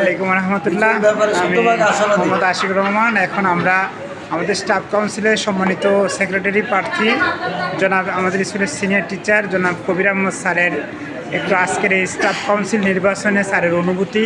আলাইকুম রহমতুল্লাহ। আমি মোহাম্মদ আশিক রহমান। এখন আমরা আমাদের স্টাফ কাউন্সিলের সম্মানিত সেক্রেটারি প্রার্থী জনাব আমাদের স্কুলের সিনিয়র টিচার জনাব কবির আহমদ স্যারের একটু আজকের এই স্টাফ কাউন্সিল নির্বাচনে স্যারের অনুভূতি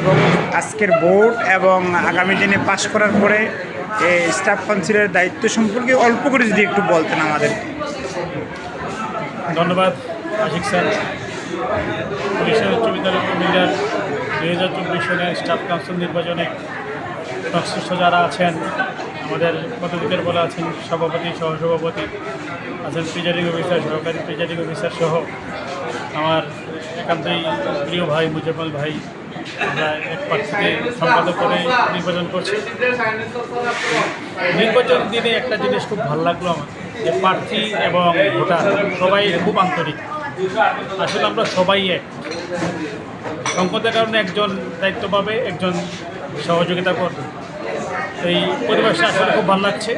এবং আজকের ভোট এবং আগামী দিনে পাশ করার পরে এই স্টাফ কাউন্সিলের দায়িত্ব সম্পর্কে অল্প করে যদি একটু বলতেন আমাদের। ধন্যবাদ আশিক স্যার। উচ্চ বিদ্যালয় কুমিল্লার দুই চব্বিশ সনের স্টাফ কাউন্সিল নির্বাচনে সংশ্লিষ্ট যারা আছেন, আমাদের পদবিকের বলে আছেন সভাপতি, সহসভাপতি আছেন প্রিজাইডিং অফিসার সহকারী প্রিজাইডিং অফিসার সহ আমার একান্তই প্রিয় ভাই মুজাম্মল ভাই। আমরা এক প্রার্থীকে সম্পাদক করে নির্বাচন করছি। নির্বাচন দিনে একটা জিনিস খুব ভালো লাগল আমার, যে প্রার্থী এবং ভোটার সবাই খুব আন্তরিক। আসলে আমরা সবাই এক। সংকটের কারণে একজন দায়িত্ব পাবে, একজন সহযোগিতা করবে। এই পরিবেশটা আসলে খুব ভালো লাগছে।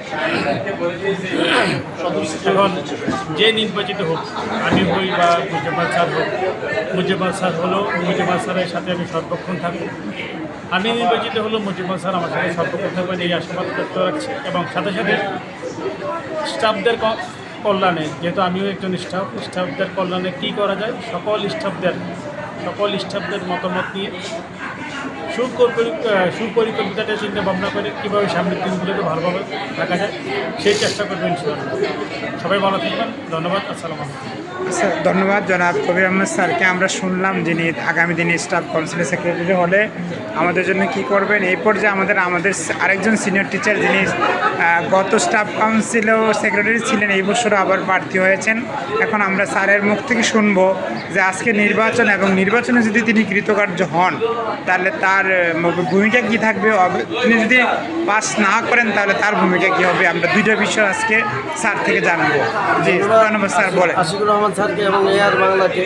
এখন যে নির্বাচিত হোক আমি হই বা মুজিবাল স্যার হোক মুজিবাল স্যার হলো মুজিবাল স্যারের সাথে আমি সর্বক্ষণ থাকব। আমি নির্বাচিত হলো মুজিবাল স্যার আমার সাথে সর্বক্ষণ থাকবেন, এই আশাবাদ ব্যক্ত রাখছি। এবং সাথে সাথে স্টাফদের কল্যাণে, যেহেতু আমিও একজন স্টাফ, স্টাফদের কল্যাণে কী করা যায়? সকল স্টাফদের সকল স্টাফদের মতামত নিয়ে সুপরিকল্পিতটা চিন্তা ভাবনা করে কীভাবে সামনের দিনগুলোতে ভালোভাবে থাকা যায়, সেই চেষ্টা করবেন সবাই ভালো থাকবেন, ধন্যবাদ, আসসালামু স্যার ধন্যবাদ জনাব কবির আহমেদ স্যারকে। আমরা শুনলাম যিনি আগামী দিনে স্টাফ কাউন্সিলের সেক্রেটারি হলে আমাদের জন্য কি করবেন। এই পর্যায়ে আমাদের আমাদের আরেকজন সিনিয়র টিচার যিনি গত স্টাফ কাউন্সিলেও সেক্রেটারি ছিলেন, এই বছরও আবার প্রার্থী হয়েছেন। এখন আমরা স্যারের মুখ থেকে শুনব যে আজকে নির্বাচন এবং নির্বাচনে যদি তিনি কৃতকার্য হন, তাহলে তার আহ, ভূমিকা কি থাকবে? তিনি যদি পাস না করেন তাহলে তার ভূমিকা কি হবে? আমরা দুইটা বিষয় আজকে স্যার থেকে জানব। জি ধন্যবাদ স্যার বলেন। আশিকুর রহমান স্যারকে এবং এআর বাংলাকে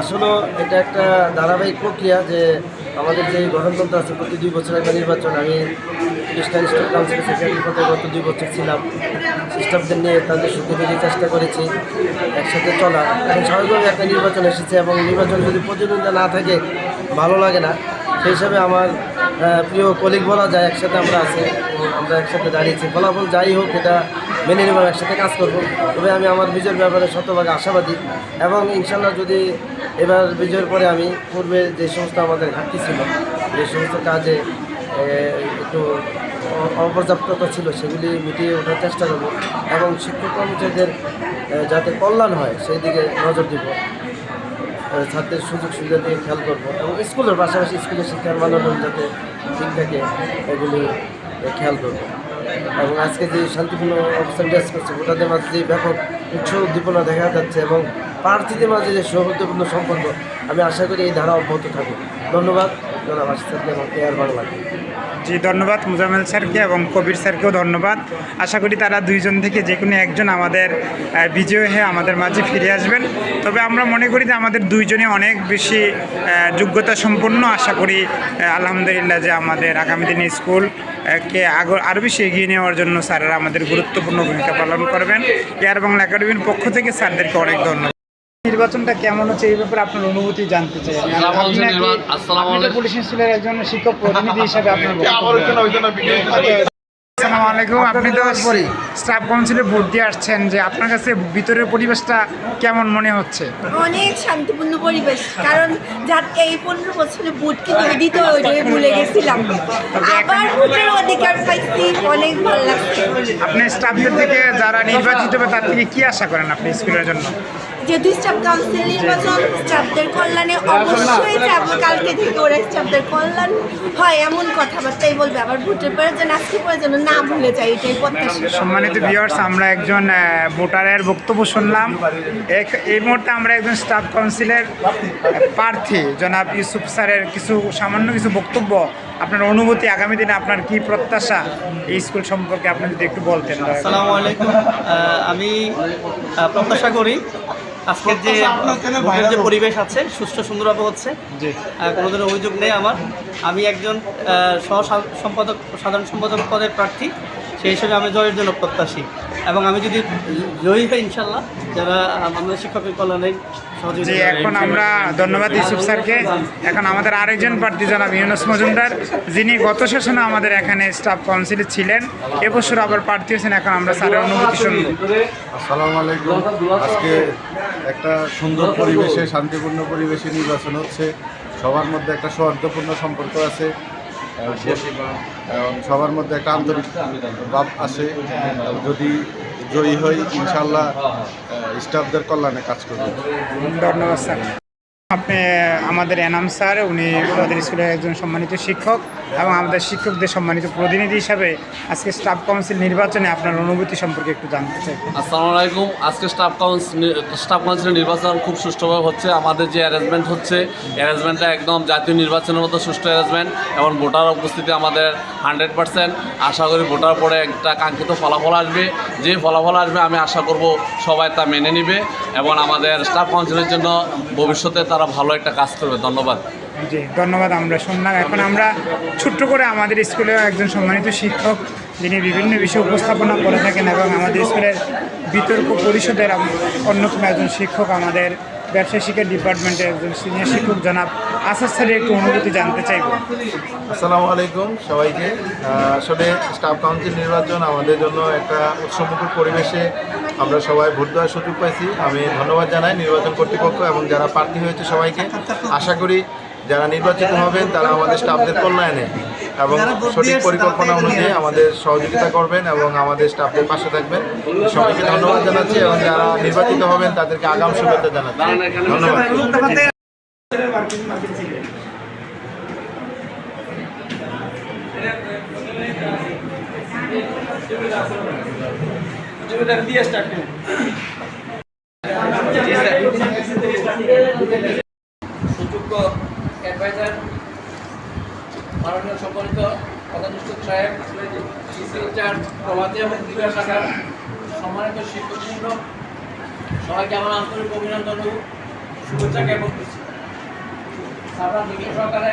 আসলে এটা একটা ধারাবাহিক প্রক্রিয়া যে আমাদের যে গঠনতন্ত্র আছে প্রতি দুই বছর একটা নির্বাচন। আমি খ্রিস্টান স্টেট গত দুই বছর ছিলাম। স্টাফদের নিয়ে তাদের সুখে থেকে চেষ্টা করেছি একসাথে চলা এখন স্বাভাবিকভাবে একটা নির্বাচন এসেছে এবং নির্বাচন যদি প্রতিদ্বন্দ্বিতা না থাকে ভালো লাগে না। সেই হিসাবে আমার প্রিয় কলিগ বলা যায়, একসাথে আমরা আছি, আমরা একসাথে দাঁড়িয়েছি। ফলাফল যাই হোক, এটা মেনে নেব একসাথে কাজ করব। তবে আমি আমার বিজয়ের ব্যাপারে শতভাগ আশাবাদী এবং ইনশাল্লাহ যদি এবার বিজয়ের পরে আমি পূর্বে যে সমস্ত আমাদের ঘাটতি ছিল, যে সমস্ত কাজে একটু অপর্যাপ্ততা ছিল, সেগুলি মিটিয়ে ওঠার চেষ্টা করব এবং শিক্ষক কর্মচারীদের যাতে কল্যাণ হয়, সেই দিকে নজর দিব। ছাত্রের সুযোগ সুবিধা দিয়ে খেয়াল করব এবং স্কুলের পাশাপাশি স্কুলের শিক্ষার মানদণ্ড যাতে ঠিক থাকে, এগুলি খেয়াল করব। এবং আজকে যে শান্তিপূর্ণ অবস্থান ড্রেস করছে, ভোটারদের মাঝে যে ব্যাপক উৎসাহ উদ্দীপনা দেখা যাচ্ছে এবং প্রার্থীদের মাঝে যে সৌহার্দ্যপূর্ণ সম্পর্ক, আমি আশা করি এই ধারা অব্যাহত থাকুক ধন্যবাদ। জি, ধন্যবাদ মুজামেল স্যারকে এবং কবির স্যারকেও ধন্যবাদ। আশা করি তারা দুইজন থেকে যে কোনো একজন আমাদের বিজয়ী হয়ে আমাদের মাঝে ফিরে আসবেন। তবে আমরা মনে করি যে আমাদের দুইজনে অনেক বেশি যোগ্যতা সম্পন্ন। আশা করি আলহামদুলিল্লাহ যে আমাদের আগামী দিনে স্কুল কে আগর আরও বেশি এগিয়ে নেওয়ার জন্য স্যারেরা আমাদের গুরুত্বপূর্ণ ভূমিকা পালন করবেন। এয়ার বাংলা একাডেমির পক্ষ থেকে স্যারদেরকে অনেক ধন্যবাদ। নির্বাচনটা কেমন হচ্ছে এই ব্যাপারে আপনার অনুভূতি জানতে চাই। পুলিশ স্কুলের একজন শিক্ষক প্রতিনিধি হিসাবে আপনার আসসালামু আলাইকুম আপনি তো স্টাফ কাউন্সিলে ভোট দিয়ে আসছেন যে আপনার কাছে ভিতরের পরিবেশটা কেমন মনে হচ্ছে? অনেক শান্তিপূর্ণ পরিবেশ কারণ যার এই পনেরো বছরে ভোট কীভাবে দিতে ওইটাই ভুলে গেছিলাম। আবার ভোটের অধিকার পাইছি অনেক ভালো লাগছে। আপনি স্টাফদের থেকে যারা নির্বাচিত হবে তার থেকে কি আশা করেন আপনি স্কুলের জন্য? যেহেতু স্টাফ কাউন্সিল নির্বাচন স্টাফদের কল্যাণে অবশ্যই যাব। কালকে থেকে ওরা স্টাফদের কল্যাণ হয় এমন কথাবার্তাই বলবে। আবার ভোটের পরে যেন আজকে পরে যেন না ভুলে যায় এটাই প্রত্যাশা। সম্মানিত ভিউয়ার্স আমরা একজন ভোটারের বক্তব্য শুনলাম। এক- এই মুহূর্তে আমরা একজন স্টাফ কাউন্সিলের প্রার্থী জনাব ইউসুফ স্যারের কিছু সামান্য কিছু বক্তব্য আপনার অনুভূতি আগামী দিনে আপনার কি প্রত্যাশা? এই স্কুল সম্পর্কে আপনি যদি একটু বলতেন। আসসালামু আলাইকুম। আমি প্রত্যাশা করি আজকের যে ভোটের যে পরিবেশ আছে সুস্থ সুন্দরভাবে হচ্ছে। কোনো ধরনের অভিযোগ নেই আমার। আমি একজন সহ সম্পাদক সাধারণ সম্পাদক পদের প্রার্থী। সেই হিসেবে আমি জয়ের জন্য প্রত্যাশী। এবং আমি যদি জয়ী হই ইনশাল্লাহ যারা আমাদের শিক্ষকের কল্যাণে সহযোগিতা এখন আমরা ধন্যবাদ ইউসুফ স্যারকে। এখন আমাদের আরেকজন প্রার্থী জনাব ইউনুস মজুমদার যিনি গত সেশনে আমাদের এখানে স্টাফ কাউন্সিলে ছিলেন। এবছর আবার প্রার্থী হয়েছেন এখন আমরা স্যারের অনুভূতি শুনব। আসসালামু আলাইকুম। আজকে একটা সুন্দর পরিবেশে শান্তিপূর্ণ পরিবেশে নির্বাচন হচ্ছে। সবার মধ্যে একটা সৌহার্দ্যপূর্ণ সম্পর্ক আছে। সবার মধ্যে একটা আন্তরিক ভাব আসে যদি জয়ী হই ইনশাল্লাহ স্টাফদের কল্যাণে কাজ করবে। ধন্যবাদ, স্যার। আপনি, আমাদের এনাম স্যার, উনি আমাদের স্কুলের একজন সম্মানিত শিক্ষক এবং আমাদের শিক্ষকদের সম্মানিত প্রতিনিধি হিসাবে আজকে স্টাফ কাউন্সিল নির্বাচনে আপনার অনুভূতি সম্পর্কে একটু জানতে চাই। আসসালামু আলাইকুম। আজকে স্টাফ কাউন্সিল স্টাফ কাউন্সিলের নির্বাচন খুব সুষ্ঠুভাবে হচ্ছে। আমাদের যে অ্যারেঞ্জমেন্ট হচ্ছে অ্যারেঞ্জমেন্টটা একদম জাতীয় নির্বাচনের মতো সুষ্ঠু অ্যারেঞ্জমেন্ট এবং ভোটার উপস্থিতি আমাদের হান্ড্রেড পার্সেন্ট আশা করি ভোটার পরে একটা কাঙ্ক্ষিত ফলাফল আসবে। যে ফলাফল আসবে, আমি আশা করব সবাই তা মেনে নিবে। এবং আমাদের স্টাফ কাউন্সিলের জন্য ভবিষ্যতে তারা ভালো একটা কাজ করবে। ধন্যবাদ। জি ধন্যবাদ আমরা শুনলাম। এখন আমরা ছোট্ট করে আমাদের স্কুলের একজন সম্মানিত শিক্ষক যিনি বিভিন্ন বিষয় উপস্থাপনা করে থাকেন এবং আমাদের স্কুলের বিতর্ক পরিষদের অন্যতম একজন শিক্ষক আমাদের ব্যবসায় শিক্ষা ডিপার্টমেন্টের একজন সিনিয়র শিক্ষক জনাব আসাদ স্যারের একটু অনুভূতি জানতে চাইব। আসসালামু আলাইকুম সবাইকে। আসলে স্টাফ কাউন্সিল নির্বাচন আমাদের জন্য একটা উৎসবমুখর পরিবেশে আমরা সবাই ভোট দেওয়ার সুযোগ পাইছি। আমি ধন্যবাদ জানাই নির্বাচন কর্তৃপক্ষ এবং যারা প্রার্থী হয়েছে সবাইকে। আশা করি যারা নির্বাচিত হবেন তারা আমাদের স্টাফদের কল্যাণে এবং সঠিক পরিকল্পনা অনুযায়ী আমাদের সহযোগিতা করবেন এবং আমাদের স্টাফদের পাশে থাকবেন। সবাইকে ধন্যবাদ জানাচ্ছি এবং যারা নির্বাচিত হবেন তাদেরকে আগাম শুভেচ্ছা জানাচ্ছি। ধন্যবাদ। সুযোগ্য অ্যাডভাইজার মাননীয় ইনচার্জ প্রভাতী এবং ক্রীড়া শাখার সম্মানিত শিক্ষকবৃন্দ, সবাইকে আমার আন্তরিক অভিনন্দন শুভেচ্ছা জ্ঞাপন করছি। আমরা নিখিল সরকারে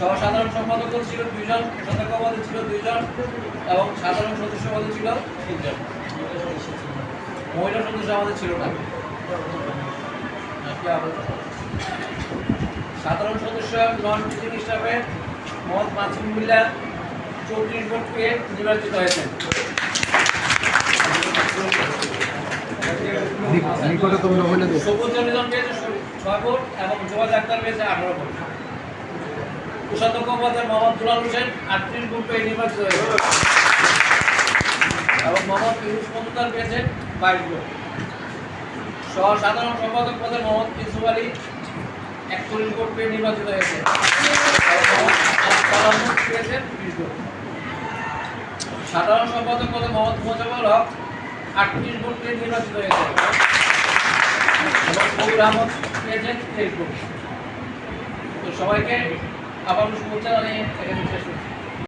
সহ সাধারণ সম্পাদক ছিল দুইজন সদস্য পদে ছিল দুইজন এবং সাধারণ সদস্য পদে ছিল তিনজন। মহিলা সদস্য আমাদের ছিল না। সাধারণ সদস্য নন টিচিং স্টাফে মোহাম্মদ মাসুম বিল্লাহ চৌত্রিশ ভোট পেয়ে নির্বাচিত হয়েছেন। সবুজ জনিজন পেয়েছে ছয় ভোট এবং জোয়াজ আক্তার পেয়েছে আঠারো ভোট। কোষাধ্যক্ষ পদে মোহাম্মদ দুলাল হোসেন আটত্রিশ পেয়ে নির্বাচিত হয়েছে এবং মোহাম্মদ ইউনুস মজুমদার পেয়েছেন বাইশ সাধারণ সম্পাদক পদে মোহাম্মদ ইউসুফ আলী নির্বাচিত হয়েছে সাধারণ সম্পাদক পদে মোহাম্মদ মোজাম্মল হক আটত্রিশ ভোট পেয়ে নির্বাচিত হয়েছে এবং কবির আহমদ পেয়েছেন তেইশ ভোট। তো সবাইকে আবার শুভেচ্ছা এখানে শেষ করছি